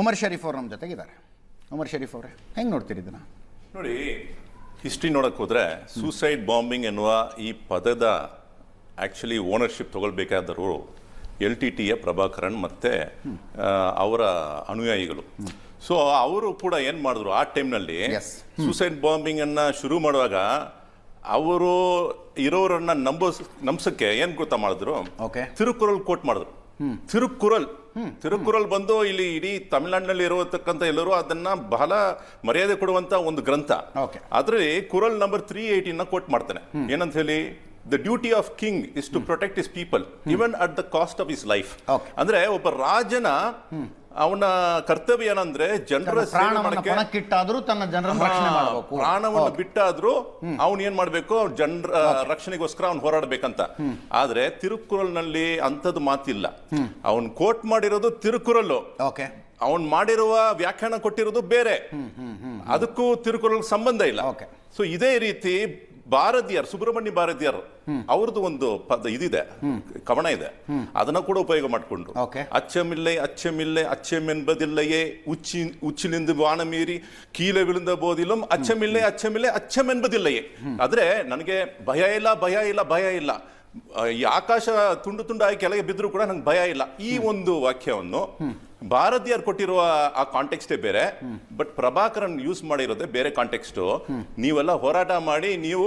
ಉಮರ್ ಶರೀಫ್ ಅವರು ನಮ್ಮ ಜೊತೆಗಿದ್ದಾರೆ. ಉಮರ್ ಶರೀಫ್ ಅವರೇ ಹೆಂಗೆ ನೋಡ್ತೀರಿ ಇದನ್ನ? ನೋಡಿ ಹಿಸ್ಟ್ರಿ ನೋಡಕ್ಕೆ ಹೋದರೆ ಸೂಸೈಡ್ ಬಾಂಬಿಂಗ್ ಎನ್ನುವ ಈ ಪದದ ಆ್ಯಕ್ಚುಲಿ ಓನರ್ಶಿಪ್ ತಗೊಳ್ಬೇಕಾದರು ಎಲ್ ಟಿ ಟಿಯ ಪ್ರಭಾಕರನ್ ಮತ್ತು ಅವರ ಅನುಯಾಯಿಗಳು. ಸೊ ಅವರು ಕೂಡ ಏನು ಮಾಡಿದ್ರು ಆ ಟೈಮ್ನಲ್ಲಿ. ಸೂಸೈಡ್ ಬಾಂಬಿಂಗನ್ನು ಶುರು ಮಾಡುವಾಗ ಅವರು ಇರೋರನ್ನ ನಂಬೋಸ್ ನಂಬ್ಸಕ್ಕೆ ಏನು ಗೊತ್ತಾ ಮಾಡಿದ್ರು? ಓಕೆ ತಿರುಕುರಲ್ ಕೋಟ್ ಮಾಡಿದ್ರು. ತಿರುಕುರಲ್ ತಿರುಕುರಲ್ ಬಂದು ಇಲ್ಲಿ ಇಡೀ ತಮಿಳುನಾಡಿನಲ್ಲಿ ಇರತಕ್ಕಂಥ ಎಲ್ಲರೂ ಅದನ್ನ ಬಹಳ ಮರ್ಯಾದೆ ಕೊಡುವಂತ ಒಂದು ಗ್ರಂಥ. ಓಕೆ. ಅದ್ರಲ್ಲಿ ಕುರಲ್ ನಂಬರ್ ತ್ರೀ ಏಯ್ಟೀನ್ ಕೋಟ್ ಮಾಡ್ತಾನೆ. ಏನಂತ ಹೇಳಿ? The duty of king is to protect his people even at the cost of his life ಅಂದ್ರೆ ಒಬ್ಬ ರಾಜನ ಅವನ ಕರ್ತವ್ಯ ಏನಂದ್ರೆ ಜನರ ಪಣಕ್ಕಿಟ್ಟಾದ್ರೂ ತನ್ನ ಮಾಡಬೇಕು. ಪ್ರಾಣವನ್ನು ಬಿಟ್ಟಾದ್ರೂ ಅವನ್ ಏನ್ ಮಾಡ್ಬೇಕು? ಜನರ ರಕ್ಷಣೆಗೋಸ್ಕರ ಅವ್ನು ಹೋರಾಡ್ಬೇಕಂತ. ಆದ್ರೆ ತಿರುಕುರಲ್ನಲ್ಲಿ ಅಂತದ್ದು ಮಾತಿಲ್ಲ. ಅವನ್ ಕೋಟ್ ಮಾಡಿರೋದು ತಿರುಕುರಲ್ಲು ಅವನ್ ಮಾಡಿರುವ ವ್ಯಾಖ್ಯಾನ ಕೊಟ್ಟಿರೋದು ಬೇರೆ. ಅದಕ್ಕೂ ತಿರುಕುರಲ್ ಸಂಬಂಧ ಇಲ್ಲ. ಸೊ ಇದೇ ರೀತಿ ಭಾರತೀಯರ್ ಸುಬ್ರಹ್ಮಣ್ಯ ಭಾರತೀಯರ್ ಅವ್ರದ್ದು ಒಂದು ಪದ ಇದಿದೆ ಕವಣ ಇದೆ. ಅದನ್ನ ಕೂಡ ಉಪಯೋಗ ಮಾಡಿಕೊಂಡು. ಅಚ್ಚಮಿಲ್ಲೆ ಅಚ್ಚಮಿಲ್ಲೆ ಅಚ್ಚಮೆಂಬದಿಲ್ಲಯೇ ಉಚ್ಚಿ ಉಚ್ಚಿನಿಂದ ಬಾಣ ಮೀರಿ ಕೀಲಗಳಿಂದ ಬೋದಿಲ್ಲಂ ಅಚ್ಚಮಿಲ್ಲೆ ಅಚ್ಚಮಿಲ್ಲೆ ಅಚ್ಚಮೆಂಬದಿಲ್ಲಯೇ. ಆದ್ರೆ ನನಗೆ ಭಯ ಇಲ್ಲ ಭಯ ಇಲ್ಲ ಭಯ ಇಲ್ಲ. ಈ ಆಕಾಶ ತುಂಡು ತುಂಡಾಗಿ ಕೆಳಗೆ ಬಿದ್ದರೂ ಕೂಡ ನಂಗೆ ಭಯ ಇಲ್ಲ. ಈ ಒಂದು ವಾಕ್ಯವನ್ನು ಭಾರತೀಯರು ಕೊಟ್ಟಿರುವ ಆ ಕಾಂಟೆಕ್ಸ್ಟೇ ಬೇರೆ ಬಟ್ ಪ್ರಭಾಕರನ್ ಯೂಸ್ ಮಾಡಿರೋದೇ ಬೇರೆ ಕಾಂಟೆಕ್ಸ್ಟ್ ನೀವೆಲ್ಲ ಹೋರಾಟ ಮಾಡಿ ನೀವು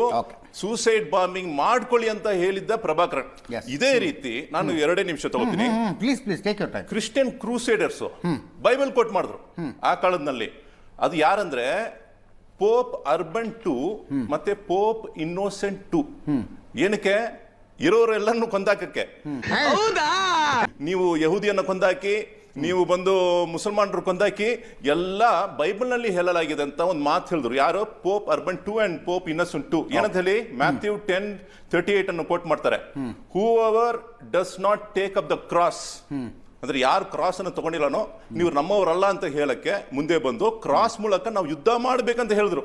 ಸೂಸೈಡ್ ಬಾಂಬಿಂಗ್ ಮಾಡ್ಕೊಳ್ಳಿ ಅಂತ ಹೇಳಿದ್ದ ಪ್ರಭಾಕರನ್. ಇದೇ ರೀತಿ ನಾನು ಎರಡೇ ನಿಮಿಷ ತಗೋತೀನಿ. ಕ್ರಿಶ್ಚಿಯನ್ ಕ್ರೂಸೈಡರ್ಸ್ ಬೈಬಲ್ ಕೋಟ್ ಮಾಡಿದ್ರು ಆ ಕಾಲದಲ್ಲಿ ಅದು ಯಾರಂದ್ರೆ ಪೋಪ್ ಅರ್ಬನ್ ಟು ಮತ್ತೆ ಪೋಪ್ ಇನ್ನೋಸೆಂಟ್ ಟು ಏನಕ್ಕೆ? ಇರೋರೆಲ್ಲರನ್ನು ಕೊಂದಾಕಕ್ಕೆ. ನೀವು ಯಹೂದಿಯನ್ನ ಕೊಂದಾಕಿ ನೀವು ಬಂದು ಮುಸಲ್ಮಾನರು ಕೊಂದಾಕಿ ಎಲ್ಲ ಬೈಬಲ್ನಲ್ಲಿ ಹೇಳಲಾಗಿದೆ ಅಂತ ಒಂದು ಮಾತು ಹೇಳಿದ್ರು. ಯಾರು Pope Urban two and Pope Innocent two ಏನಂತ ಹೇಳಿ? ಮ್ಯಾಥ್ಯೂ ಟೆನ್ ತರ್ಟಿ ಏಟ್ ಅನ್ನು ಕೋಟ್ ಮಾಡ್ತಾರೆ. Whoever does not take up the cross ಅಂದ್ರೆ ಯಾರು ಕ್ರಾಸ್ ಅನ್ನು ತಗೊಂಡಿಲ್ಲನೋ ನೀವು ನಮ್ಮವರಲ್ಲ ಅಂತ ಹೇಳಕ್ಕೆ ಮುಂದೆ ಬಂದು ಕ್ರಾಸ್ ಮೂಲಕ ನಾವು ಯುದ್ಧ ಮಾಡಬೇಕಂತ ಹೇಳಿದ್ರು.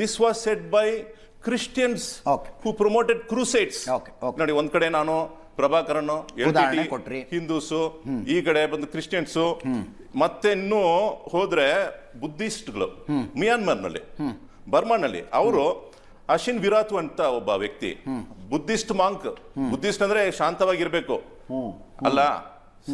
This was set by Okay. Who promoted crusades. ನೋಡಿ ಒಂದ್ ಕಡೆ ನಾನು ಪ್ರಭಾಕರನ್ ಕೊಟ್ರಿ. ಹಿಂದೂಸು ಈ ಕಡೆ ಬಂದು ಕ್ರಿಶ್ಚಿಯನ್ಸು ಮತ್ತೆ ಇನ್ನು ಹೋದ್ರೆ ಬುದ್ಧಿಸ್ಟ್ಗಳು ಮಿಯಾನ್ಮಾರ್ನಲ್ಲಿ ಬರ್ಮಾನಲ್ಲಿ. ಅವರು ಅಶಿನ್ ವಿರಾತು ಅಂತ ಒಬ್ಬ ವ್ಯಕ್ತಿ ಬುದ್ಧಿಸ್ಟ್ ಮಾಂಕ್. ಬುದ್ಧಿಸ್ಟ್ ಅಂದ್ರೆ ಶಾಂತವಾಗಿರ್ಬೇಕು. ಅಲ್ಲ?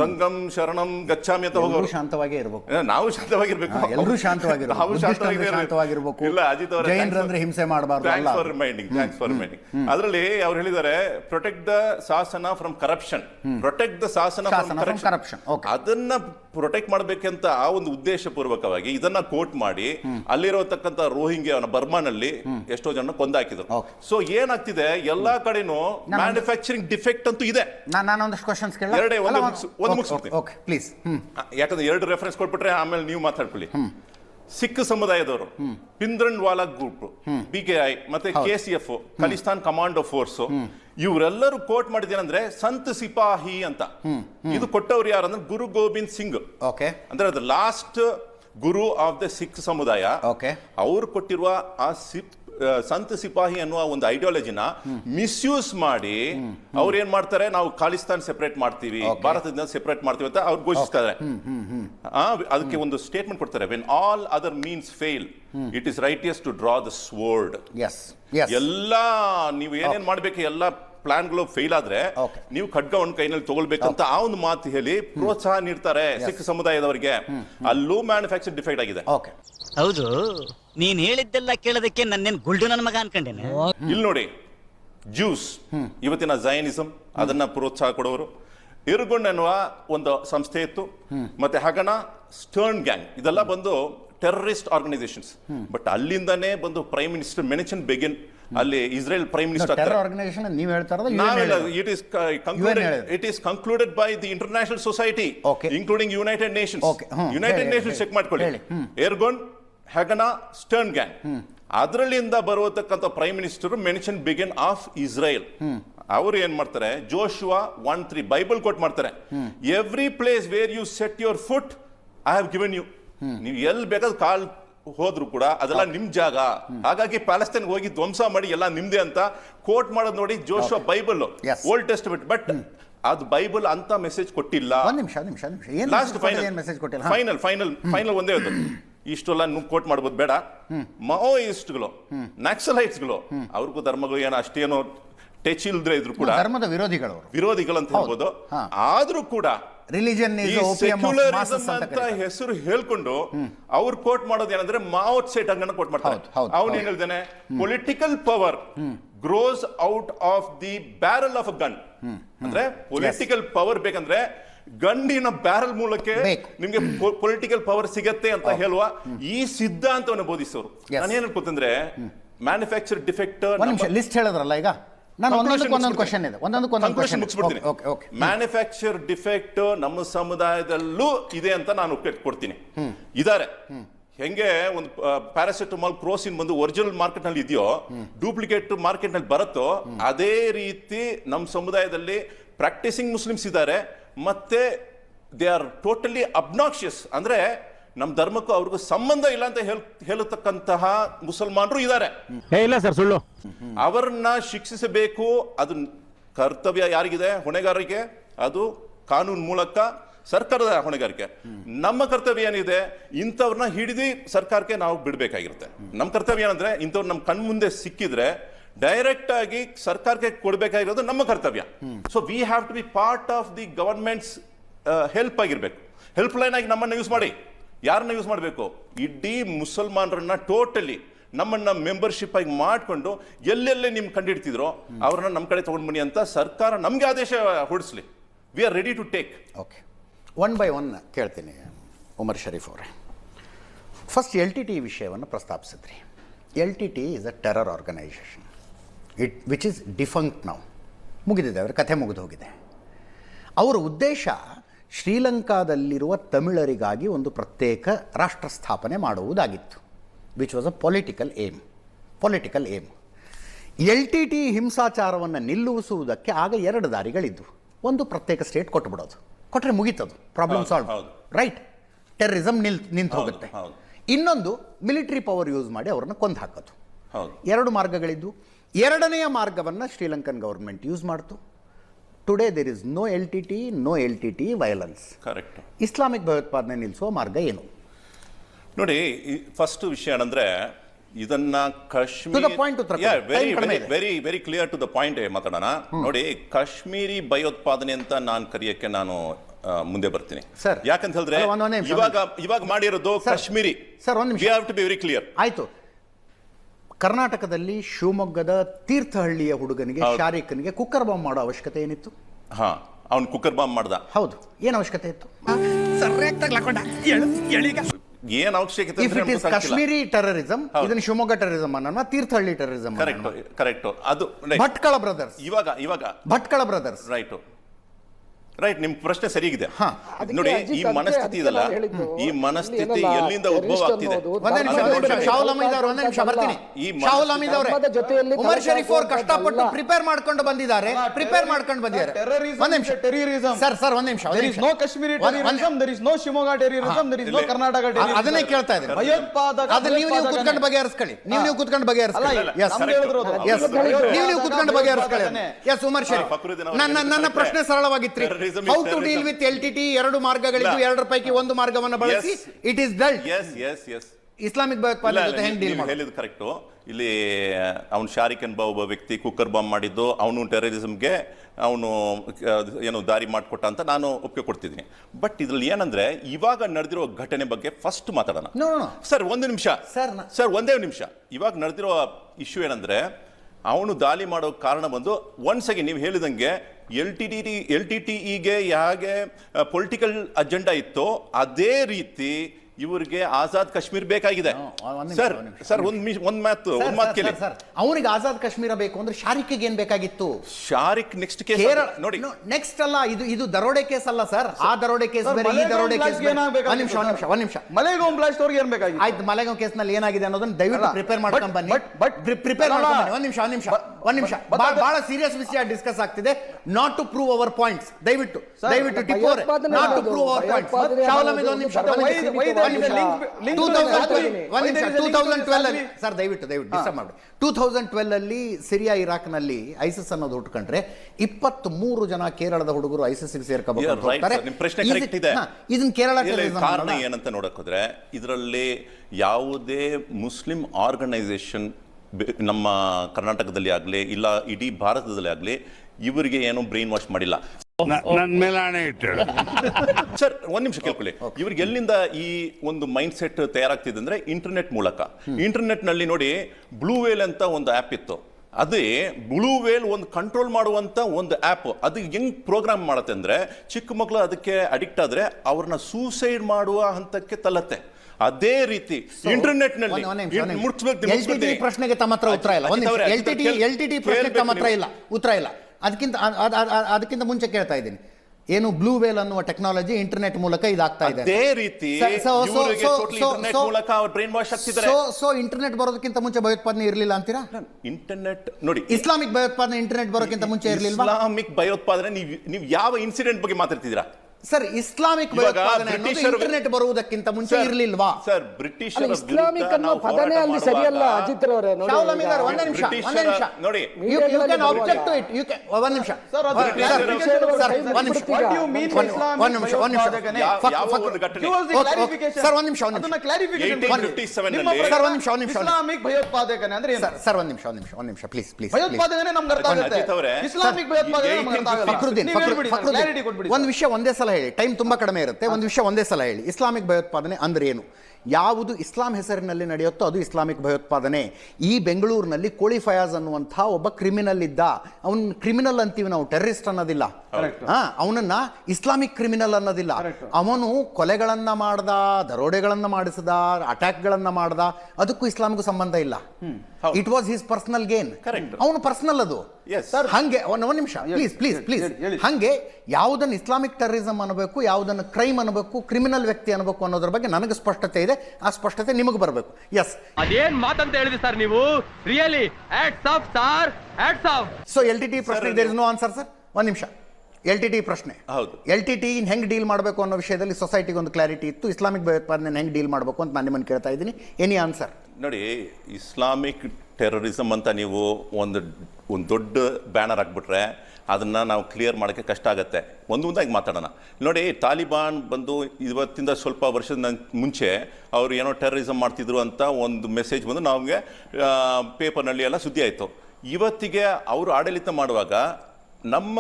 ಸಂಗಮ್ ಶರಣಂ ಗಚ್ಚಾಮಿ ಅಂತ ಹೋಗೋರು. ಶಾಂತವಾಗೇ ಇರಬೇಕು. ನಾವು ಶಾಂತವಾಗಿರ್ಬೇಕು. ಎಲ್ಲರೂ ಶಾಂತವಾಗಿರ್ಬೇಕು. ನಾವು ಶಾಂತವಾಗಿರ್ಬೇಕು. ಇಲ್ಲ ಅಜಿತ್ ಅವರೇ ಅಂದ್ರೆ ಹಿಂಸೆ ಮಾಡಬಾರ್ದು thanks for reminding thanks for reminding ಅದರಲ್ಲಿ ಅವ್ರು ಹೇಳಿದ್ದಾರೆ ಪ್ರೊಟೆಕ್ಟ್ ದ ಶಾಸನ ಫ್ರಮ್ ಕರಪ್ಷನ್ ಪ್ರೊಟೆಕ್ಟ್ ದ ಶಾಸನ ಫ್ರಮ್ ಕರಪ್ಷನ್. ಅದನ್ನ ಪ್ರೊಟೆಕ್ಟ್ ಮಾಡ್ಬೇಕಂತ ಆ ಒಂದು ಉದ್ದೇಶಪೂರ್ವಕವಾಗಿ ಇದನ್ನ ಕೋಟ್ ಮಾಡಿ ಅಲ್ಲಿರತಕ್ಕಂತ ರೋಹಿಂಗ್ಯ ಬರ್ಮಾನಲ್ಲಿ ಎಷ್ಟೋ ಜನ ಕೊಂದಾಕಿದ್ರು. ಸೊ ಏನಾಗ್ತಿದೆ? ಎಲ್ಲಾ ಕಡೆನೂ ಮ್ಯಾನುಫ್ಯಾಕ್ಚರಿಂಗ್ ಡಿಫೆಕ್ಟ್ ಅಂತೂ ಇದೆ. ಎರಡೇ, ಒಂದು ಮುಗ್ಸ್ಬಿಡ್ತೀನಿ. ಪ್ಲೀಸ್ ಯಾಕಂದ್ರೆ ಎರಡು ರೆಫರೆನ್ಸ್ ಕೊಟ್ಬಿಟ್ರೆ ಆಮೇಲೆ ನೀವು ಮಾತಾಡ್ಕೊಳ್ಳಿ. ಸಿಖ್ ಸಮುದಾಯದವರು Bhindranwale group B K I ಮತ್ತೆ K C F Khalistan commando force ಇವರೆಲ್ಲರೂ ಕೋಟ್ ಮಾಡಿದೇನಂದ್ರೆ ಸಂತ್ ಸಿಪಾಹಿ ಅಂತ. ಇದು ಕೊಟ್ಟವ್ರು ಯಾರಂದ್ರೆ ಗುರು ಗೋವಿಂದ್ ಸಿಂಗ್. ಓಕೆ. ಅಂದ್ರೆ ಅದು last guru of the Sikh ಸಮುದಾಯ. ಓಕೆ. ಅವ್ರು ಕೊಟ್ಟಿರುವ ಆ ಆ, ಸಂತ ಸಿಪಾಹಿ ಅನ್ನುವ ಒಂದು ಐಡಿಯಾಲಜಿನ ಮಿಸ್ಯೂಸ್ ಮಾಡಿ ಅವ್ರು ಏನ್ ಮಾಡ್ತಾರೆ? ನಾವು ಖಾಲಿಸ್ತಾನ್ ಸೆಪರೇಟ್ ಮಾಡ್ತೀವಿ ಭಾರತದಿಂದ ಸೆಪರೇಟ್ ಮಾಡ್ತೀವಿ ಅಂತ ಅವ್ರು ಘೋಷಿಸ್ತಾರೆ. ಅದಕ್ಕೆ ಒಂದು ಸ್ಟೇಟ್ಮೆಂಟ್ ಕೊಡ್ತಾರೆ. When all other means fail it is righteous to draw the sword ಎಲ್ಲ ನೀವು ಏನೇನ್ ಮಾಡ್ಬೇಕು? ಎಲ್ಲ ಪ್ಲಾನ್ಗಳು ಫೇಲ್ ಆದ್ರೆ. ನೀವು ಖಡ್ಗ ಒಂದು ಕೈನಲ್ಲಿ ತಗೊಳ್ಬೇಕಂತ ಆ ಒಂದು ಮಾತು ಹೇಳಿ ಪ್ರೋತ್ಸಾಹ ನೀಡ್ತಾರೆ ಸಿಖ್ ಸಮುದಾಯದವರಿಗೆ. ಅಲ್ಲೂ ಮ್ಯಾನುಫ್ಯಾಕ್ಚರ್ ಡಿಫೆಕ್ಟ್ ಆಗಿದೆ. ಓಕೆ ಹೌದು. ನೀನ್ ಹೇಳಿದ್ದೆಲ್ಲ ಕೇಳೋದಕ್ಕೆ ನನ್ನೇನ್ ಗುಲ್ಡು ನನ್ನ ಮಗ ಅನ್ಕೊಂಡೇನೆ? ಇಲ್ಲಿ ನೋಡಿ ಜ್ಯೂಸ್ ಇವತ್ತಿನ ಜೈನಿಸಂ ಅದನ್ನ ಪ್ರೋತ್ಸಾಹ ಕೊಡೋರು. ಇರುಗುಂಡ್ ಅನ್ನುವ ಒಂದು ಸಂಸ್ಥೆ ಇತ್ತು. ಮತ್ತೆ ಹಗಣ ಸ್ಟರ್ನ್ ಗ್ಯಾಂಗ್ ಇದೆಲ್ಲ ಬಂದು ಟೆರರಿಸ್ಟ್ ಆರ್ಗನೈಸೇಷನ್ಸ್ ಬಟ್ ಅಲ್ಲಿಂದಾನೇ ಬಂದು ಪ್ರೈಮ್ ಮಿನಿಸ್ಟರ್ ಮೆನಿಚನ್ ಬೆಗಿನ್ ಅಲ್ಲಿ Israel prime minister terror organisation ನೀವು ಹೇಳ್ತಾ it is it is concluded by the international society. Including United Nations. United Nations check ಮಾಡ್ಕೊಳ್ಳಿ. Irgun Haganah Irgun Haganah Stern gang ಅದರಲ್ಲಿಂದ ಬರುವತಕ್ಕಂಥ prime minister Menachem Begin of Israel ಅವರು ಏನ್ ಮಾಡ್ತಾರೆ? Joshua one three Bible quote ಮಾಡ್ತಾರೆ. Every place where you set your foot I have given you ನೀವು ಎಲ್ಲಿ ಬೇಕಾದ್ರೆ ಕಾಲ್ ಹೋದ್ರು ಕೂಡ ಅದೆಲ್ಲ ನಿಮ್ ಜಾಗ. ಹಾಗಾಗಿ ಪ್ಯಾಲೆಸ್ತೈನ್ ಹೋಗಿ ಧ್ವಂಸ ಮಾಡಿ ಎಲ್ಲ ನಿಮ್ದೆ ಅಂತ ಕೋಟ್ ಮಾಡೋದು ನೋಡಿ Joshua Bible. Old test but ಅದು ಬೈಬಲ್ ಅಂತ ಮೆಸೇಜ್ ಕೊಟ್ಟಿಲ್ಲ. ಒಂದ್ ನಿಮಿಷ ಒಂದ್ ನಿಮಿಷ ನಿಮಿಷ. ಲಾಸ್ಟ್ ಫೈನಲ್ ಮೆಸೇಜ್ ಕೊಟ್ಟಿಲ್ಲ? ಫೈನಲ್ ಫೈನಲ್ ಫೈನಲ್ ಒಂದೇ ಅದು ಇಷ್ಟೆಲ್ಲ ನೀವು ಕೋಟ್ ಮಾಡ್ಬೋದು ಬೇಡ. ಮಾವೋಯಿಸ್ಟ್ಗಳು ನಕ್ಸಲೈಟ್ಸ್ಗಳು ಅವ್ರಿಗೂ ಧರ್ಮಗಳು ಏನೋ ಅಷ್ಟೇನೋ ಟಚ್ ಇಲ್ದ್ರೆ ಇದ್ರು ಕೂಡ ಧರ್ಮದ ವಿರೋಧಿಗಳು ವಿರೋಧಿಗಳು ಅಂತ ಹೇಳ್ಬೋದು. ಆದ್ರೂ ಕೂಡ ರಿಲಿಜನ್ ಅಂತ. ಹೆಸರು ಹೇಳ್ಕೊಂಡು ಅವ್ರು ಕೋಟ್ ಮಾಡೋದು ಏನಂದ್ರೆ ಮಾವೋತ್ ಸೈಟ್ ಅಂಗನ ಕೋಟ್ ಮಾಡ್ತಾರೆ. ಅವ್ನು. ಏನ್ ಹೇಳ್ತಾನೆ? Political power grows out of the barrel of a gun ಅಂದ್ರೆ ಪೊಲಿಟಿಕಲ್ ಪವರ್ ಬೇಕಂದ್ರೆ ಗಂಡಿನ ಬ್ಯಾರಲ್ ಮೂಲಕ್ಕೆ. ನಿಮ್ಗೆ ಪೊಲಿಟಿಕಲ್ ಪವರ್ ಸಿಗತ್ತೆ ಅಂತ ಹೇಳುವ ಈ ಸಿದ್ಧಾಂತವನ್ನು ಬೋಧಿಸೋರು. ನಾನೇನ್ ಅನ್ಕೋತಂದ್ರೆ ಮ್ಯಾನುಫ್ಯಾಕ್ಚರ್ ಡಿಫೆಕ್ಟ್ ಲಿಸ್ಟ್ ಹೇಳಿದ್ರಲ್ಲ ಈಗ? ನಾನು ಒಂದೊಂದಕ್ಕೆ ಒಂದೊಂದು ಕ್ವಶನ್ ಇದೆ. ಒಂದೊಂದಕ್ಕೆ ಒಂದೊಂದು ಕ್ವಶನ್ ಮುಗಿಸ್ಬಿಡ್ತೀನಿ. ಓಕೆ ಓಕೆ ಮ್ಯಾನುಫ್ಯಾಕ್ಚರ್ ಡಿಫೆಕ್ಟ್ ನಮ್ಮ ಸಮುದಾಯದಲ್ಲೂ ಇದೆ ಅಂತ ನಾನು ಕೊಡ್ತೀನಿ. ಇದಾರೆ. ಹೆಂಗೆ ಒಂದು ಪ್ಯಾರಾಸಿಟಮಾಲ್ ಕ್ರೋಸಿನ್ ಬಂದು ಒರಿಜಿನಲ್ ಮಾರ್ಕೆಟ್ನಲ್ಲಿ ಇದೆಯೋ ಡೂಪ್ಲಿಕೇಟ್ ಮಾರ್ಕೆಟ್ನಲ್ಲಿ ಬರುತ್ತೋ ಅದೇ ರೀತಿ ನಮ್ಮ ಸಮುದಾಯದಲ್ಲಿ ಪ್ರಾಕ್ಟೀಸಿಂಗ್ ಮುಸ್ಲಿಮ್ಸ್ ಇದ್ದಾರೆ. ಮತ್ತೆ ದೇ ಆರ್ ಟೋಟಲಿ ಅಬ್ನಾಕ್ಷಿಯಸ್ ಅಂದ್ರೆ ನಮ್ಮ ಧರ್ಮಕ್ಕೂ ಅವ್ರಿಗೂ ಸಂಬಂಧ ಇಲ್ಲ ಅಂತ ಹೇಳ್ ಹೇಳತಕ್ಕಂತಹ ಮುಸಲ್ಮಾನರು ಇದ್ದಾರೆ ಇಲ್ಲ ಸರ್ ಸುಳ್ಳು. ಅವರನ್ನ ಶಿಕ್ಷಿಸಬೇಕು ಅದು ಕರ್ತವ್ಯ ಯಾರಿಗಿದೆ? ಹೊಣೆಗಾರಿಕೆ ಅದು ಕಾನೂನು ಮೂಲಕ ಸರ್ಕಾರದ ಹೊಣೆಗಾರಿಕೆ. ನಮ್ಮ ಕರ್ತವ್ಯ ಏನಿದೆ? ಇಂಥವ್ರನ್ನ ಹಿಡಿದು ಸರ್ಕಾರಕ್ಕೆ ನಾವು ಬಿಡಬೇಕಾಗಿರುತ್ತೆ. ನಮ್ಮ ಕರ್ತವ್ಯ ಏನಂದ್ರೆ ಇಂಥವ್ರು ನಮ್ಮ ಕಣ್ ಮುಂದೆ ಸಿಕ್ಕಿದ್ರೆ ಡೈರೆಕ್ಟ್ ಆಗಿ ಸರ್ಕಾರಕ್ಕೆ ಕೊಡಬೇಕಾಗಿರೋದು ನಮ್ಮ ಕರ್ತವ್ಯ. So we have to be part of the governments help ಆಗಿರ್ಬೇಕು. ಹೆಲ್ಪ್ ಲೈನ್ ಆಗಿ ನಮ್ಮನ್ನ ಯೂಸ್ ಮಾಡಿ. ಯಾರನ್ನ ಯೂಸ್ ಮಾಡಬೇಕು? ಇಡೀ ಮುಸಲ್ಮಾನರನ್ನ ಟೋಟಲಿ ನಮ್ಮನ್ನ ಮೆಂಬರ್ಶಿಪ್ ಆಗಿ ಮಾಡಿಕೊಂಡು ಎಲ್ಲೆಲ್ಲಿ ನಿಮ್ ಕಂಡಿಡ್ತಿದ್ರೋ ಅವ್ರನ್ನ ನಮ್ಮ ಕಡೆ ತಗೊಂಡ್ ಬನ್ನಿ ಅಂತ ಸರ್ಕಾರ ನಮ್ಗೆ ಆದೇಶ ಹೊಡಿಸ್ಲಿ. We are ready to take okay one by one ಕೇಳ್ತೀನಿ ಉಮರ್ ಶರೀಫ್ ಅವರೇ. ಫಸ್ಟ್ ಎಲ್ ಟಿ ಟಿ ವಿಷಯವನ್ನು ಪ್ರಸ್ತಾಪಿಸಿದ್ರಿ. L T T is a terror organisation it which is defunct ನಾವು ಮುಗಿದಿದೆ, ಅವರ, ಕಥೆ ಮುಗಿದು ಹೋಗಿದೆ. ಅವರ ಉದ್ದೇಶ ಶ್ರೀಲಂಕಾದಲ್ಲಿರುವ ತಮಿಳರಿಗಾಗಿ ಒಂದು ಪ್ರತ್ಯೇಕ ರಾಷ್ಟ್ರ ಸ್ಥಾಪನೆ ಮಾಡುವುದಾಗಿತ್ತು which was a political aim political aim L T T ಹಿಂಸಾಚಾರವನ್ನು ನಿಲ್ಲಿಸುವುದಕ್ಕೆ ಆಗ ಎರಡು ದಾರಿಗಳಿದ್ವು. ಒಂದು ಪ್ರತ್ಯೇಕ ಸ್ಟೇಟ್ ಕೊಟ್ಟುಬಿಡೋದು ಕೊಟ್ಟರೆ ಮುಗೀತದು ಪ್ರಾಬ್ಲಮ್ ಸಾಲ್ವ್ ರೈಟ್ ಟೆರರಿಸಮ್ ನಿಲ್ ನಿಂತು ಹೋಗುತ್ತೆ. ಇನ್ನೊಂದು ಮಿಲಿಟರಿ ಪವರ್ ಯೂಸ್ ಮಾಡಿ ಅವರನ್ನು ಕೊಂದು ಹಾಕೋದು ಎರಡು ಮಾರ್ಗಗಳಿದ್ದು ಎರಡನೆಯ ಮಾರ್ಗವನ್ನು ಶ್ರೀಲಂಕನ್ ಗೌರ್ಮೆಂಟ್ ಯೂಸ್ ಮಾಡ್ತು. Today there is no L T T no L T T violence correct Islamic ಭಯೋತ್ಪಾದನೆ ನಿಲ್ಲಿಸುವ ಮಾರ್ಗ ಏನು ನೋಡಿ ಫಸ್ಟ್ ವಿಷಯ ಏನಂದ್ರೆ ಇದನ್ನ Kashmir. Very very very clear to the point ಮಾತಾಡೋಣ. ನೋಡಿ ಕಾಶ್ಮೀರಿ ಭಯೋತ್ಪಾದನೆ ಅಂತ ನಾನು ಕರೆಯಕ್ಕೆ ನಾನು ಮುಂದೆ ಬರ್ತೀನಿ. ಸರ್ ಯಾಕಂತ ಹೇಳಿದ್ರೆ ಇವಾಗ ಇವಾಗ ಮಾಡಿರೋದು. ಕಾಶ್ಮೀರಿ ಸರ್ ಒಂದು. We have to be very clear ಆಯಿತು. ಕರ್ನಾಟಕದಲ್ಲಿ ಶಿವಮೊಗ್ಗದ ತೀರ್ಥಹಳ್ಳಿಯ ಹುಡುಗನಿಗೆ ಶಾರೀಖನಿಗೆ ಶಾರೀಕನಿಗೆ ಕುಕ್ಕರ್ ಬಾಂಬ್ ಮಾಡೋ ಅವಶ್ಯಕತೆ ಏನಿತ್ತು? ಹಾ ಅವ್ನು ಕುಕ್ಕರ್ ಬಾಂಬ್ ಮಾಡ್ದ. ಹೌದು. ಏನು ಅವಶ್ಯಕತೆ ಇತ್ತು? ಏನ್ ಅವಶ್ಯಕತೆ if it is Kashmiri terrorism. ಇದನ್ನ ಶಿವಮೊಗ್ಗ ಟೆರರಿಸಮ್ ಅನ್ನೋಣ ತೀರ್ಥಹಳ್ಳಿ ಟೆರರಿಸಮ್ ಕರೆಕ್ಟ್ ಕರೆಕ್ಟ್ ಅದು. ಭಟ್ಕಳ ಬ್ರದರ್ಸ್ ಇವಾಗ ಇವಾಗ. ಭಟ್ಕಳ ಬ್ರದರ್ಸ್ ರೈಟ್ ರೈಟ್ ನಿಮ್ ಪ್ರಶ್ನೆ ಸರಿಗಿದೆ. ನೋಡಿ ಈ ಮನಸ್ಥಿತಿ ಇದಲ್ಲ ಈ ಮನಸ್ಥಿತಿ ಎಲ್ಲಿಂದ ಉದ್ಭವ ಆಗ್ತಿದೆ? ಒಂದೇ ನಿಮಿಷ ಒಂದೇ ನಿಮಿಷ. ಶಾಹುಲ್ ಹಮೀದ್ ಅವರು ಒಂದೇ ನಿಮಿಷ ಬರ್ತೀನಿ. ಈ ಉಮರ್ ಶರೀಫ್ ಅವರು ಕಷ್ಟಪಟ್ಟು ಪ್ರಿಪೇರ್ ಮಾಡ್ಕೊಂಡು ಬಂದಿದ್ದಾರೆ. ಪ್ರಿಪೇರ್ ಮಾಡ್ಕೊಂಡು ಬಂದಿದ್ದಾರೆ. ಒಂದ್ ನಿಮಿಷ. is ಸರ್ ಸರ್ ಒಂದ್ ನಿಮಿಷ ನೋ There is ನಿಮಿಷ. no Kashmiri ಒಂದ್- ಒಂದ್- terrorism, there is no Shimoga terrorism, there is no Karnataka terrorism. ಅದನ್ನೇ ಕೇಳ್ತಾ ಇದ್ದೀನಿ. ಭಯೋತ್ಪಾದಕ ಅದು ನೀವು ನೀವು. ಕುತ್ಕೊಂಡು ಬಗೆಹರಿಸ್ಕೊಳ್ಳಿ. ನೀವು ನೀವು ಕುತ್ಕೊಂಡು ಬಗೆಹರಿಸ್ಕೊಳ್ಳಿ. Yes. ಭಯೋತ್ಪಾದಕ ನೀವು ನೀವು ಕುತ್ಕೊಂಡು ಬಗೆಹರಿಸ್ಕೊಳ್ಳಿ ಭಯೋತ್ಪಾದಕನೇ. ಎಸ್ ಉಮರ್ ಶರೀಫ್. ನನ್ನ ನನ್ನ ಪ್ರಶ್ನೆ ಸರಳವಾಗಿತ್ರಿ. Terrorism. Deal with L T T ಎರಡು ಮಾರ್ಗಗಳಿದ್ದು. ಎರಡರ ಪೈಕಿ ಒಂದು ಮಾರ್ಗವನ್ನು ಬಳಸಿ. It is dull S S S Islamic ಭಯೋತ್ಪಾದನೆ ಜೊತೆ ಹೆಂಗ್ ಡೀಲ್ ಹೇಳಿದ್ ಕರೆಕ್ಟು ಇಲ್ಲಿ ಅವನು ಶಾರಿಕ್ ಎಂಬ ಒಬ್ಬ ವ್ಯಕ್ತಿ ಕುಕ್ಕರ್ ಬಾಂಬ್ ಮಾಡಿದ್ದು ಅವನು ಟೆರರಿಸಮ್ಗೆ ಅವನು ಏನು ದಾರಿ ಮಾಡಿಕೊಟ್ಟ ಅಂತ ನಾನು ಒಪ್ಪಿಗೆ ಕೊಡ್ತಿದ್ದೀನಿ ಬಟ್ ಇದ್ರಲ್ಲಿ ಏನಂದ್ರೆ ಇವಾಗ ನಡೆದಿರೋ ಘಟನೆ ಬಗ್ಗೆ ಫಸ್ಟ್ ಮಾತಾಡೋಣ. ಸರ್ ಒಂದು ನಿಮಿಷ ಸರ್ ಸರ್ ಒಂದೇ ನಿಮಿಷ ಇವಾಗ ನಡೆದಿರೋ ಇಶ್ಯೂ ಏನಂದ್ರೆ ಅವನು ದಾಳಿ ಮಾಡೋ ಕಾರಣ ಬಂದು ಒನ್ಸ್ ಅಗೇನ್ ನೀವು ಹೇಳಿದಂಗೆ L T T L T T ಇಗೆ ಹೇಗೆ ಪೊಲಿಟಿಕಲ್ ಅಜೆಂಡಾ ಇತ್ತೋ ಅದೇ ರೀತಿ ಇವರಿಗೆ ಆಜಾದ್ ಕಾಶ್ಮೀರ್ ಬೇಕಾಗಿದೆ. ಸರ್ ಸರ್ ಒಂದ್ ಒಂದ್ ಮಾತು ಒಂದ್ ಮಾತು ಕೇಳಿ. ಅವನಿಗೆ ಆಜಾದ್ ಕಾಶ್ಮೀರ ಬೇಕು ಅಂದ್ರೆ ಶಾರಿಕಿಗೆ ಏನ್ ಬೇಕಾಗಿತ್ತು? ಶಾರಿಕ್ ನೆಕ್ಸ್ಟ್ ಕೇಸ್ ನೋಡಿ. ನೆಕ್ಸ್ಟ್ ಅಲ್ಲ ಇದು ಇದು ದರೋಡೆ ಕೇಸ್ ಅಲ್ಲ ಸರ್. ಆ ದರೋಡೆ ಕೇಸ್ ಬೇರೆ ಈ ದರೋಡೆ ಕೇಸ್ ಒಂದ್ ನಿಮಿಷ ಒಂದ್ ನಿಮಿಷ? ಒಂದ್ ನಿಮಿಷ. ಮಲೆಗಾಂವ್ ಬ್ಲಾಸ್ಟ್ ಅವ್ರಿಗೆ ಏನ್ ಬೇಕಾಗಿತ್ತು? ಆಯ್ತು ಮಲೆಗಾಂವ್ ಕೇಸ್ನಲ್ಲಿ ಏನಾಗಿದೆ ಅನ್ನೋದನ್ನ ದಯವಿಟ್ಟು ಪ್ರಿಪೇರ್ ಮಾಡ್ಕೊಂಡು ಬನ್ನಿ. ಬಟ್ ಪ್ರಿಪೇರ್ ಮಾಡ್ಕೊಂಡು ಬನ್ನಿ. ಒಂದ್ ನಿಮಿಷ ಒಂದ್ ನಿಮಿಷ ಒಂದ್ ನಿಮಿಷ. ಬಹಳ ಸೀರಿಯಸ್ ವಿಷಯ ಡಿಸ್ಕಸ್ ಆಗ್ತಿದೆ. Not to prove our points ದಯವಿಟ್ಟು ದಯವಿಟ್ಟು tip not to prove our points ಒಂದ್ ನಿಮಿಷ ಸರ್ ದಯವಿಟ್ಟು ದಯವಿಟ್ಟು ಡಿಸ್ಟರ್ಬ್ ಮಾಡಿ. ಟೂ ತೌಸಂಡ್ ಟ್ವೆಲ್ ಅಲ್ಲಿ ಸಿರಿಯಾ ಇರಾಕ್ನಲ್ಲಿ ಐಸಿಸ್ ಅನ್ನೋದು ಹುಟ್ಕೊಂಡ್ರೆ ಇಪ್ಪತ್ತ್ ಮೂರು ಜನ ಕೇರಳದ ಹುಡುಗರು ಐಸಿಸ್ ಸೇರ್ಕೋಬಹುದು. ಇದನ್ನ ಕೇರಳ ಕಾರಣ? ಏನಂತ ನೋಡಕ್ ಹೋದ್ರೆ ಇದರಲ್ಲಿ ಯಾವುದೇ ಮುಸ್ಲಿಂ ಆರ್ಗನೈಸೇಷನ್ ನಮ್ಮ ಕರ್ನಾಟಕದಲ್ಲಿ ಆಗಲಿ ಇಲ್ಲ ಇಡೀ ಭಾರತದಲ್ಲಿ ಆಗಲಿ ಇವರಿಗೆ ಏನು ಬ್ರೈನ್ ವಾಶ್ ಮಾಡಿಲ್ಲ. ನನ್ನ ಮೇಲೆ ಹಣೆ ಇಟ್ಟಳು ಸರ್ ಒಂದ್ ನಿಮಿಷ ಕೇಳ್ಕೊಳ್ಳಿ. ಇವ್ರಿಗೆ ಎಲ್ಲಿಂದ ಈ ಒಂದು ಮೈಂಡ್ ಸೆಟ್ ತಯಾರಾಗ್ತಿದೆ ಅಂದ್ರೆ ಇಂಟರ್ನೆಟ್ ಮೂಲಕ. ಇಂಟರ್ನೆಟ್ನಲ್ಲಿ ನೋಡಿ ಬ್ಲೂ ವೇಲ್ ಅಂತ ಒಂದು ಆಪ್ ಇತ್ತು. ಅದೇ ಬ್ಲೂ ವೇಲ್ ಒಂದು ಕಂಟ್ರೋಲ್ ಮಾಡುವಂತ ಒಂದು ಆಪ್ ಅದು ಹೆಂಗ್ ಪ್ರೋಗ್ರಾಮ್ ಮಾಡುತ್ತೆ ಅಂದ್ರೆ ಚಿಕ್ಕ ಮಕ್ಕಳು ಅದಕ್ಕೆ ಅಡಿಕ್ಟ್ ಆದ್ರೆ ಅವ್ರನ್ನ ಸೂಸೈಡ್ ಮಾಡುವ ಹಂತಕ್ಕೆ ತಲ್ಲತ್ತೆ. ಅದೇ ರೀತಿ ಇಂಟರ್ನೆಟ್ನಲ್ಲಿ ಪ್ರಶ್ನೆಗೆ ತಮ್ಮ ಹತ್ರ ಉತ್ತರ ಇಲ್ಲ. ಎಲ್ ಟಿ ಟಿ ಕೇಳ್- ಎಲ್ ಟಿ ಟಿ ಪ್ರಶ್ನೆಗೆ ತಮ್ಮ ಹತ್ರ ಇಲ್ಲ. ಉತ್ತರ ಇಲ್ಲ. ಅದಕ್ಕಿಂತ ಅದ್- ಅದ್- ಅದ್- ಅದಕ್ಕಿಂತ ಮುಂಚೆ ಕೇಳ್ತಾ ಇದ್ದೀನಿ. ಏನು ಬ್ಲೂ ವೇಲ್ ಅನ್ನುವ ಟೆಕ್ನಾಲಜಿ ಇಂಟರ್ನೆಟ್ ಮೂಲಕ ಇದಾಗ್ತಾ ಇದೆ. ಅದೇ ರೀತಿ so- ಮೂಲಕ ಬ್ರೈನ್ ವಾಶ್ ಆಗ್ತಿದ್ದಾರೆ. ಸೊ ಸೊ ಇಂಟರ್ನೆಟ್ ಬರೋದಕ್ಕಿಂತ ಮುಂಚೆ ಭಯೋತ್ಪಾದನೆ ಇರಲಿಲ್ಲ ಅಂತೀರಾ? ಇಂಟರ್ನೆಟ್ ನೋಡಿ ಇಸ್ಲಾಮಿಕ್ ಭಯೋತ್ಪಾದನೆ ಇಂಟರ್ನೆಟ್ ಬರೋಕ್ಕಿಂತ ಮುಂಚೆ ಇರಲಿಲ್ಲ ಇಸ್ಲಾಮಿಕ್ ಭಯೋತ್ಪಾದನೆ ನೀವು ನೀವು ಯಾವ ಇನ್ಸಿಡೆಂಟ್ ಬಗ್ಗೆ ಮಾತಾಡ್ತಿದ್ದೀರಾ? ಸರ್ ಇಸ್ಲಾಮಿಕ್ ಇಂಟರ್ನೆಟ್ ಬರುವುದಕ್ಕಿಂತ ಮುಂಚೆ ಇರಲಿಲ್ವಾ? ಸರ್ ಬ್ರಿಟಿಷ್ ಇಸ್ಲಾಮಿಕ್ ಅನ್ನೋ ಪದನೇ ಅಲ್ಲಿ ಸರಿಯಲ್ಲ. ಅಜಿತ್ ರವರೇ ನೋಡಿ. ಒಂದೇ ನಿಮಿಷ ಒಂದೇ ನಿಮಿಷ. ನೋಡಿ. You you can object to it you can ಒಂದ್ ನಿಮಿಷ. ಸರ್, ವಿಷಯದ ಸರ್, ಬಗ್ಗೆ ನಿಮಿಷ. What do you mean ಒಂದ್- ನಿಮಿಷ ಒಂದೇ ನಿಮಿಷ ಭಯೋತ್ಪಾದನೆ? ಯಾವ- ಫಕ್- ಯಾವ ಫಕ್- ಒಂದು ಘಟನೆ? Give us the okay, okay. clarification. Sir, ಒಂದ್ ನಿಮಿಷ, ಅದನ್ನ clarification 1857 ನಿಮ್ಮ ಸರ್, ಒಂದ್ ನಿಮಿಷ, ಒಂದ್ ನಿಮಿಷ, ಇಸ್ಲಾಮಿಕ್ ಭಯೋತ್ಪಾದನೆ ಅಂದ್ರೆ ಏನು? ಸರ್ ಸರ್ ಒಂದ್ ನಿಮಿಷ ಒಂದೇ ನಿಮಿಷ ಒಂದ್ ನಿಮಿಷ ಪ್ಲೀಸ್ ಪ್ಲೀಸ್ ಭಯೋತ್ಪಾದನೆ ನಮ್ಗೆ ಅರ್ಥ ಆಗುತ್ತೆ. ಅಜಿತ್ ಅವರೇ, ಇಸ್ಲಾಮಿಕ್ ಭಯೋತ್ಪಾದನೆ ನಮ್ಗೆ ಅರ್ಥ ಆಗಲ್ಲ. ಫಕ್ರುದ್ದೀನ್ ಒಂದು ವಿಷಯ ಒಂದೇ ಸಲ ಹೇಳಿ ಟೈಮ್ ತುಂಬಾ ಕಡಿಮೆ ಇರುತ್ತೆ. ಒಂದು ವಿಷಯ ಒಂದೇ ಸಲ ಹೇಳಿ. ಇಸ್ಲಾಮಿಕ್ ಭಯೋತ್ಪಾದನೆ ಅಂದ್ರೆ ಏನು? ಯಾವುದು ಇಸ್ಲಾಂ ಹೆಸರಿನಲ್ಲಿ ನಡೆಯುತ್ತೋ ಅದು ಇಸ್ಲಾಮಿಕ್ ಭಯೋತ್ಪಾದನೆ. ಈ ಬೆಂಗಳೂರಿನಲ್ಲಿ ಕೋಳಿ ಫಯಾಜ್ ಅನ್ನುವಂಥ ಒಬ್ಬ ಕ್ರಿಮಿನಲ್ ಇದ್ದ. ಅವನ್ ಕ್ರಿಮಿನಲ್ ಅಂತೀವಿ ನಾವು ಟೆರರಿಸ್ಟ್ ಅನ್ನೋದಿಲ್ಲ. ಅವನನ್ನ ಇಸ್ಲಾಮಿಕ್ ಕ್ರಿಮಿನಲ್ ಅನ್ನೋದಿಲ್ಲ. ಅವನು ಕೊಲೆಗಳನ್ನ ಮಾಡ್ದ ದರೋಡೆಗಳನ್ನ ಮಾಡಿಸಿದ ಅಟ್ಯಾಕ್ಗಳನ್ನ ಮಾಡ್ದ. ಅದಕ್ಕೂ ಇಸ್ಲಾಮಿಗೂ ಸಂಬಂಧ ಇಲ್ಲ. It was his personal gain Correct. ಅವನು ಪರ್ಸನಲ್ ಅದು. ಹಂಗೆ ಒಂದ್ ಒಂದ್ ನಿಮಿಷ. Please please please. ಹಂಗೆ ಯಾವುದನ್ನು ಇಸ್ಲಾಮಿಕ್ ಟೆರರಿಸಮ್ ಅನ್ನಬೇಕು ಯಾವುದನ್ನು ಕ್ರೈಮ್ ಅನ್ನಬೇಕು ಕ್ರಿಮಿನಲ್ ವ್ಯಕ್ತಿ ಅನ್ನಬೇಕು ಅನ್ನೋದ್ರ ಬಗ್ಗೆ ನನಗೆ ಸ್ಪಷ್ಟತೆ ಇದೆ. ಆ ಸ್ಪಷ್ಟತೆ ನಿಮಗೆ ಬರಬೇಕು. ಎಸ್ ಅದೇನ್ ಮಾತಂತ ಹೇಳಿದ್ರಿ ಸರ್ ನೀವು? Really off sir off so L T T ಪ್ರಶ್ನೆ there is no answer sir ಒಂದು ನಿಮಿಷ. ಎಲ್ ಟಿ ಟಿ ಪ್ರಶ್ನೆ. ಹೌದು. ಎಲ್ ಟಿ ಟಿ ಹೆಂಗೆ ಡೀಲ್ ಮಾಡಬೇಕು ಅನ್ನೋ ವಿಷಯದಲ್ಲಿ ಸೊಸೈಟಿಗೆ ಒಂದು ಕ್ಲಾರಿಟಿ ಇತ್ತು. ಇಸ್ಲಾಮಿಕ್ ಭಯೋತ್ಪಾದನೆ ಹೆಂಗೆ ಡೀಲ್ ಮಾಡಬೇಕು ಅಂತ ನಾನು ನಿಮ್ಮನ್ನು ಕೇಳ್ತಾ ಇದ್ದೀನಿ. Any answer? ನೋಡಿ ಇಸ್ಲಾಮಿಕ್ ಟೆರರಿಸಮ್ ಅಂತ ನೀವು ಒಂದು ಒಂದು ದೊಡ್ಡ ಬ್ಯಾನರ್ ಹಾಕ್ಬಿಟ್ರೆ ಅದನ್ನು ನಾವು ಕ್ಲಿಯರ್ ಮಾಡೋಕ್ಕೆ ಕಷ್ಟ ಆಗುತ್ತೆ. ಒಂದು ಒಂದಾಗಿ ಮಾತಾಡೋಣ. ನೋಡಿ ತಾಲಿಬಾನ್ ಬಂದು ಇವತ್ತಿಂದ ಸ್ವಲ್ಪ ವರ್ಷದ ಮುಂಚೆ ಅವರು ಏನೋ ಟೆರರಿಸಮ್ ಮಾಡ್ತಿದ್ರು ಅಂತ ಒಂದು ಮೆಸೇಜ್ ಬಂದು ನಮಗೆ ಪೇಪರ್ನಲ್ಲಿ ಎಲ್ಲ ಸುದ್ದಿ ಆಯಿತು. ಇವತ್ತಿಗೆ ಅವರು ಆಡಳಿತ ಮಾಡುವಾಗ ನಮ್ಮ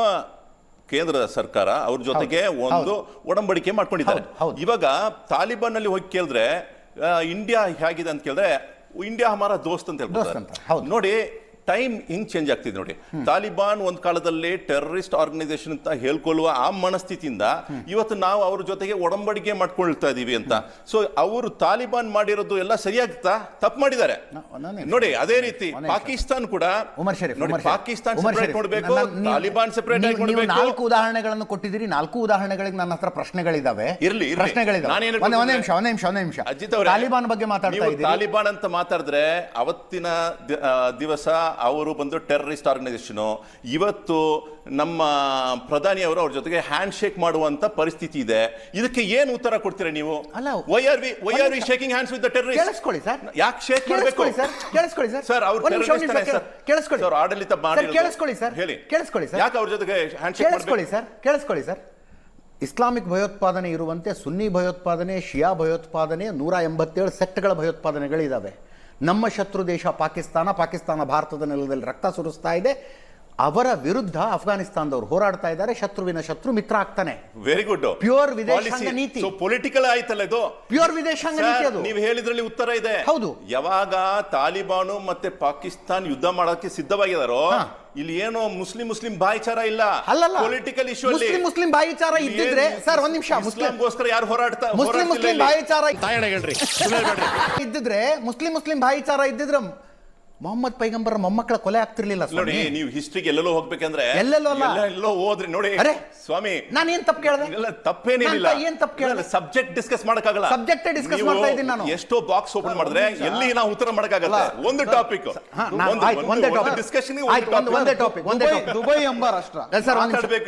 ಕೇಂದ್ರ ಸರ್ಕಾರ ಅವ್ರ ಜೊತೆಗೆ ಒಂದು ಒಡಂಬಡಿಕೆ ಮಾಡ್ಕೊಂಡಿದ್ದಾರೆ. ಇವಾಗ ತಾಲಿಬಾನ್ನಲ್ಲಿ ಹೋಗಿ ಕೇಳಿದ್ರೆ ಇಂಡಿಯಾ ಹೇಗಿದೆ ಅಂತ ಕೇಳಿದ್ರೆ ಇಂಡಿಯಾ ಹಮಾರ ದೋಸ್ತ್ ಅಂತ ಹೇಳ್ತಾರೆ. ನೋಡಿ ಟೈಮ್ ಹಿಂಗ್ ಚೇಂಜ್ ಆಗ್ತಿದೆ ನೋಡಿ. ತಾಲಿಬಾನ್ ಒಂದ್ ಕಾಲದಲ್ಲಿ ಟೆರರಿಸ್ಟ್ ಆರ್ಗನೈಸೇಷನ್ ಅಂತ ಹೇಳ್ಕೊಳ್ಳುವ ಆ ಮನಸ್ಥಿತಿಯಿಂದ ಇವತ್ತು ನಾವು ಅವ್ರ ಜೊತೆಗೆ ಒಡಂಬಡಿಕೆ ಮಾಡ್ಕೊಳ್ತಾ ಇದೀವಿ ಅಂತ. ಸೊ ಅವರು ತಾಲಿಬಾನ್ ಮಾಡಿರೋದು ಎಲ್ಲ ಸರಿಯಾಗ್ತಾ? ತಪ್ಪು ಮಾಡಿದ್ದಾರೆ. ನೋಡಿ ಅದೇ ರೀತಿ ಪಾಕಿಸ್ತಾನ್ ಕೂಡ ನೋಡಿ ಪಾಕಿಸ್ತಾನ್ ಸೆಪರೇಟ್ ನೋಡ್ಬೇಕು ತಾಲಿಬಾನ್ ಸೆಪರೇಟ್ ಆಗಿ ನಾಲ್ಕು ಉದಾಹರಣೆಗಳನ್ನು ಕೊಟ್ಟಿದ್ದೀರಿ. ನಾಲ್ಕು ಉದಾಹರಣೆಗಳಿಗೆ ನನ್ನ ಹತ್ರ ಪ್ರಶ್ನೆಗಳಿದಾವೆ. ಇರ್ಲಿ. ಪ್ರಶ್ನೆಗಳಿದಾವೆ. ಒಂದೇ ನಿಮಿಷ ಒಂದೇ ನಿಮಿಷ ಒಂದೇ ತಾಲಿಬಾನ್ ಬಗ್ಗೆ ಮಾತಾಡ್ತಾ ತಾಲಿಬಾನ್ ಅಂತ ಮಾತಾಡಿದ್ರೆ ಅವತ್ತಿನ ದಿವಸ ಅವರು ಬಂದು ಟೆರರಿಸ್ಟ್ ಆರ್ಗನೈಸೇಷನು ಇವತ್ತು ನಮ್ಮ ಪ್ರಧಾನಿ ಅವರು ಅವ್ರ ಜೊತೆಗೆ ಹ್ಯಾಂಡ್ ಶೇಕ್ ಮಾಡುವಂತ ಪರಿಸ್ಥಿತಿ ಇದೆ. ಇದಕ್ಕೆ ಏನು ಉತ್ತರ ಕೊಡ್ತೀರಾ ನೀವು? ಅಲ್ಲ, why are we why are we shaking hands with the terrorist ಕೇಳಿಸ್ಕೊಳ್ಳಿ ಸರ್. ಯಾಕೆ ಶೇಕ್ ಮಾಡಬೇಕು? ಕೇಳಿಸ್ಕೊಳ್ಳಿ ಸರ್ ಕೇಳಿಸ್ಕೊಳ್ಳಿ ಸರ್. ಸರ್ ಅವರು terrorist ತಾನೇ, ಕೇಳಿಸ್ಕೊಳ್ಳಿ. ಸರ್ ಆಡಳಿತ ಸರ್ ಮಾಡಿರೋದು. ಕೇಳಿಸ್ಕೊಳ್ಳಿ ಸರ್ ಹೇಳಿ. ಕೇಳಿಸ್ಕೊಳ್ಳಿ ಸರ್. ಯಾಕೆ ಅವ್ರ ಜೊತೆಗೆ ಹ್ಯಾಂಡ್ ಶೇಕ್ ಕೇಳಿಸ್ಕೊಳ್ಳಿ ಸರ್ ಕೇಳಿಸ್ಕೊಳ್ಳಿ ಸರ್. ಇಸ್ಲಾಮಿಕ್ ಭಯೋತ್ಪಾದನೆ ಇರುವಂತೆ ಸುನ್ನಿ ಭಯೋತ್ಪಾದನೆ ಶಿಯಾ ಭಯೋತ್ಪಾದನೆ ನೂರ ಎಂಬತ್ತೇಳು ಸೆಕ್ಟ್ಗಳ ಭಯೋತ್ಪಾದನೆಗಳಿದ್ದಾವೆ ನಮ್ಮ ಶತ್ರು ದೇಶ ಪಾಕಿಸ್ತಾನ ಪಾಕಿಸ್ತಾನ ಭಾರತದ ನೆಲದಲ್ಲಿ ರಕ್ತ ಸುರಿಸ್ತಾ ಇದೆ. ಅವರ ವಿರುದ್ಧ ಅಫ್ಘಾನಿಸ್ತಾನದವರು ಹೋರಾಡ್ತಾ ಇದ್ದಾರೆ. ಶತ್ರುವಿನ ಶತ್ರು ಮಿತ್ರ ಆಗ್ತಾನೆ. ವೆರಿ ಗುಡ್ ಪ್ಯೂರ್ ವಿದೇಶಾಂಗ ನೀತಿ. ಪೊಲಿಟಿಕಲ್ ಆಯ್ತಲ್ಲ ಇದು? ಪ್ಯೂರ್ ವಿದೇಶಾಂಗ ನೀತಿ ಅದು. ನೀವು ಹೇಳಿದ್ರಲ್ಲಿ ಉತ್ತರ ಇದೆ. ಹೌದು. ಯಾವಾಗ ತಾಲಿಬಾನು ಮತ್ತೆ ಪಾಕಿಸ್ತಾನ್ ಯುದ್ಧ ಮಾಡೋಕೆ ಸಿದ್ಧವಾಗಿದಾರೋ. ಇಲ್ಲಿ ಏನೋ ಮುಸ್ಲಿಂ ಮುಸ್ಲಿಂ ಭಾಯಿಚಾರ ಇಲ್ಲ ಅಲ್ಲಲ್ಲ ಪೊಲಿಟಿಕಲ್ ಇಶ್ಯೂ ಮುಸ್ಲಿಂ ಮುಸ್ಲಿಂ ಭಾಯಿಚಾರ ಇದ್ದಿದ್ರೆ ಸರ್ ಒಂದ್ ನಿಮಿಷ ಮುಸ್ಲಿಂ ಮುಸ್ಲಿಂಗೋಸ್ಕರ ಯಾರು ಹೋರಾಡ್ತಾ ಮುಸ್ಲಿಂ ಮುಸ್ಲಿಂ. ಭಾಯಿಚಾರ ಇದ್ದಿದ್ರೆ ಮುಸ್ಲಿಂ ಮುಸ್ಲಿಂ ಭಾಯಿಚಾರ ಇದ್ದಿದ್ರೆ ಮೊಹಮ್ಮದ್ ಪೈಗಂಬರ್ ಮೊಮ್ಮಕ್ಕಳ ಕೊಲೆ ಆಗ್ತಿರ್ಲಿಲ್ಲ ನೋಡಿ ನೀವು ಹಿಸ್ಟ್ರಿಗೆ ಎಲ್ಲೆಲ್ಲೋ ಹೋಗ್ಬೇಕಂದ್ರೆ ಎಲ್ಲೆಲ್ಲೋ ಅಲ್ಲ. ಎಲ್ಲ ಹೋದ್ರಿ ನೋಡಿ. ಅರೆ, ಸ್ವಾಮಿ ನಾನು ಏನ್ ತಪ್ಪು ಕೇಳ್ದೆ? ಇಲ್ಲ ತಪ್ಪೇನಿಲ್ಲ. ಏನ್ ತಪ್ಪು ಕೇಳ್ದೆ? ಸಬ್ಜೆಕ್ಟ್ ಡಿಸ್ಕಸ್ ಮಾಡಕ್ಕಾಗಲ್ಲ. ಸಬ್ಜೆಕ್ಟ್ ಡಿಸ್ಕಸ್ ಮಾಡ್ತಾ ಇದ್ದೀನಿ ನಾನು. ಎಷ್ಟೋ ಬಾಕ್ಸ್ ಓಪನ್ ಮಾಡಿದ್ರೆ ಎಲ್ಲಿ ನಾವು ಉತ್ತರ ಮಾಡಕ್ಕಾಗಲ್ಲ ಒಂದು ಟಾಪಿಕ್ ಒಂದೇ ಟಾಪಿಕ್ ಡಿಸ್ಕಷನ್ ಒಂದು- ಟಾಪಿಕ್ ಒಂದೇ ದುಬೈ ಟಾಪಿಕ್ ದುಬೈ ಎಂಬ ರಾಷ್ಟ್ರ. ಸರ್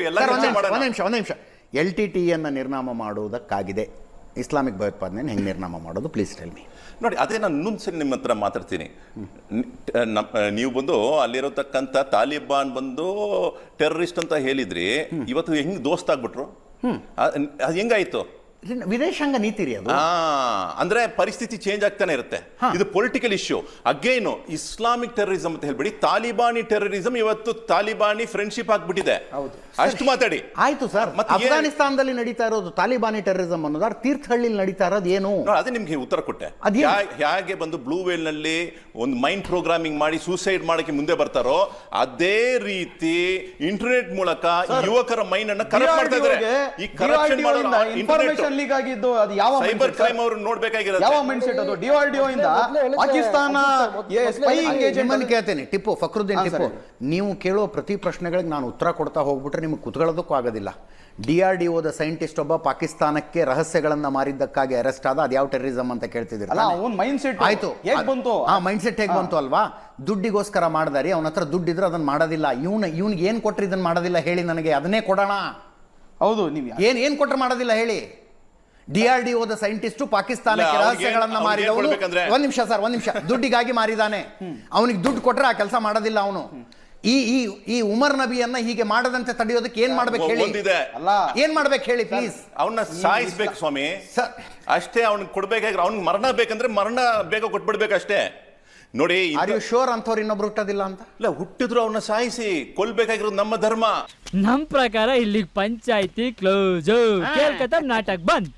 ಎಲ್ಲ ಚರ್ಚೆ ಒಂದು ನಿಮಿಷ ಒಂದು ನಿಮಿಷ ಎಲ್ ಟಿ ಟಿಯನ್ನು ನಿರ್ನಾಮ ಮಾಡುವುದಕ್ಕಾಗಿದೆ. ಇಸ್ಲಾಮಿಕ್ ಭಯೋತ್ಪಾದನೆ ಹೆಂಗೆ ನಿರ್ನಾಮ ಮಾಡೋದು? ಪ್ಲೀಸ್ ಟೆಲ್ ಮಿ ನೋಡಿ ಅದೇ ನಾನು ಇನ್ನೊಂದು ಸರಿ ನಿಮ್ಮ ಹತ್ರ ಮಾತಾಡ್ತೀನಿ. ನೀವು ಬಂದು ಅಲ್ಲಿರತಕ್ಕಂಥ ತಾಲಿಬಾನ್ ಬಂದು ಟೆರರಿಸ್ಟ್ ಅಂತ ಹೇಳಿದ್ರಿ ಇವತ್ತು ಹೆಂಗ್ ದೋಸ್ತಾಗ್ಬಿಟ್ರು ಅದ್ ಹೆಂಗಾಯ್ತು? ವಿದೇಶಾಂಗ ನೀತಿ ರೀ ಅದು ಅಂದ್ರೆ ಪರಿಸ್ಥಿತಿ ಚೇಂಜ್ ಆಗ್ತಾನೆ ಇರುತ್ತೆ. ಇದು political issue again Islamic terrorism ಅಂತ ಹೇಳ್ಬಿಡಿ ತಾಲಿಬಾನಿ ಟೆರರಿಸಂ ಇವತ್ತು ತಾಲಿಬಾನಿ ಫ್ರೆಂಡ್ಶಿಪ್ ಆಗ್ಬಿಟ್ಟಿದೆ. ಅಷ್ಟು ಮಾತಾಡಿ. ಆಯ್ತು ಸರ್. ಮತ್ತೆ ಏನ್- ಅಫ್ಘಾನಿಸ್ತಾನದಲ್ಲಿ ನಡೀತಾ ಇರೋದು ತಾಲಿಬಾನಿ ಟೆರರಿಸಂ ಅನ್ನೋದಾದ್ರೆ ತೀರ್ಥಹಳ್ಳಿಲಿ ನಡೀತಾ ಇರೋದು ಏನು? ನೋಡಿ, ಅದೇ ನಿಮ್ಗೆ ಉತ್ತರ ಕೊಟ್ಟೆ. ಅದೇನು? ಹೇಗೆ ಬಂದು ಬ್ಲೂ ವೇಲ್ನಲ್ಲಿ ಒಂದು ಮೈಂಡ್ ಪ್ರೋಗ್ರಾಮಿಂಗ್ ಮಾಡಿ ಸೂಸೈಡ್ ಮಾಡಕ್ಕೆ ಮುಂದೆ ಬರ್ತಾರೋ ಅದೇ ರೀತಿ ಇಂಟರ್ನೆಟ್ ಮೂಲಕ ಯುವಕರ ಮೈಂಡ್ ಅನ್ನ ಕರಪ್ಟ್ ಮಾಡ್ತಾ ಇದ್ದಾರೆ ಈ ಕರಪ್ಷನ್ ಮಾಡೋರು ಇನ್ಫಾರ್ಮೇಶನ್ ಆಗಿದ್ದು ಅದು ಯಾವ ಸೈಬರ್ ಕ್ರೈಮ್? ಅವರು ನೋಡ್ಬೇಕಾಗಿರುತ್ತೆ. ಯಾವ ಮೈಂಡ್ ಸೆಟ್ ಅದು ಡಿಆರ್ಡಿಒ ಇಂದ ಪಾಕಿಸ್ತಾನ ಸ್ಪೈ ಏಜೆಂಟ್ ನಿಮ್ಮನ್ನು ಕೇಳ್ತೇನೆ. ಟಿಪ್ಪು ಫಕ್ರುದ್ದೀನ್ ಟಿಪ್ಪು ನೀವು ಕೇಳೋ ಪ್ರತಿ ಪ್ರಶ್ನೆಗಳಿಗೆ ನಾನು ಉತ್ತರ ಕೊಡ್ತಾ ಹೋಗ್ಬಿಟ್ರೆ ನಿಮಗೆ ಕುತ್ಕೊಳ್ಳೋದಕ್ಕೂ ಆಗೋದಿಲ್ಲ. ಡಿ ಆರ್ ಡಿ ಒದ ಸೈಂಟಿಸ್ಟ್ ಒಬ್ಬ ಪಾಕಿಸ್ತಾನಕ್ಕೆ ರಹಸ್ಯಗಳನ್ನ ಮಾರಿದ್ದಕ್ಕಾಗಿ ಅರೆಸ್ಟ್ ಆದ ಅದು ಯಾವ ಟೆರರಿಸಂ ಅಂತ ಕೇಳ್ತಿದ್ರು ಅಲ್ಲ ಮೈಂಡ್ ಸೆಟ್ ಆಯ್ತು. ಹೇಗ್ ಬಂತು? ಆ ಮೈಂಡ್ ಸೆಟ್ ಹೇಗೆ ಬಂತು ಅಲ್ವಾ? ದುಡ್ಡಿಗೋಸ್ಕರ ಮಾಡಿದಾರಿ ಅವನ ಹತ್ರ ದುಡ್ಡಿದ್ರೆ ಅದನ್ನ ಮಾಡೋದಿಲ್ಲ. ಇವನು ಇವ್ನಿಗೆ ಏನ್ ಕೊಟ್ರಿ ಇದನ್ನ ಮಾಡೋದಿಲ್ಲ ಹೇಳಿ ನನಗೆ ಅದನ್ನೇ ಕೊಡೋಣ. ಹೌದು ನೀವು ಏನ್ ಏನ್ ಕೊಟ್ರೆ ಮಾಡೋದಿಲ್ಲ ಹೇಳಿ? ಡಿ ಆರ್ ಡಿ ಒದ ಸೈಂಟಿಸ್ಟು ಪಾಕಿಸ್ತಾನಕ್ಕೆ ರಹಸ್ಯಗಳನ್ನ ಮಾರಿದವನು. ಒಂದ್ ನಿಮಿಷ ಸರ್ ಒಂದ್ ನಿಮಿಷ. ದುಡ್ಡಿಗಾಗಿ ಮಾರಿದಾನೆ. ಅವನಿಗೆ ದುಡ್ಡು ಕೊಟ್ರೆ ಆ ಕೆಲಸ ಮಾಡೋದಿಲ್ಲ ಅವನು. ಈ ಈ ಈ ಉಮರ್ ನಬಿಯನ್ನ ಹೀಗೆ ಮಾಡದಂತೆ ತಡೆಯೋದಕ್ಕೆ ಏನ್ ಮಾಡ್ಬೇಕು ಹೇಳಿ? ಅಲ್ಲ. ಏನ್ ಮಾಡ್ಬೇಕು ಹೇಳಿ ಪ್ಲೀಸ್ ಅವನ್ನ ಸಾಯಿಸ್ಬೇಕು ಸ್ವಾಮಿ. ಸರ್. ಅಷ್ಟೇ ಅವ್ನಿಗೆ ಕೊಡ್ಬೇಕಾದ್ರೆ ಅವ್ನಿಗೆ ಮರಣ ಬೇಕಂದ್ರೆ ಮರಣ ಬೇಗ ಕೊಟ್ಬಿಡ್ಬೇಕಷ್ಟೇ. ನೋಡಿ ಶೋರ್ ಅಂತವ್ರು ಇನ್ನೊಬ್ರು ಹುಟ್ಟೋದಿಲ್ಲ ಅಂತ? ಇಲ್ಲ ಹುಟ್ಟಿದ್ರು ಅವನ್ನ ಸಾಯಿಸಿ ಕೊಲ್ಬೇಕಾಗಿರೋದು ನಮ್ಮ ಧರ್ಮ. ನಮ್ ಪ್ರಕಾರ ಇಲ್ಲಿ ಪಂಚಾಯಿತಿ ಕ್ಲೋಸ್ ಕೇಳ್ಕತ್ತ ನಾಟಕ್ ಬಂದ್.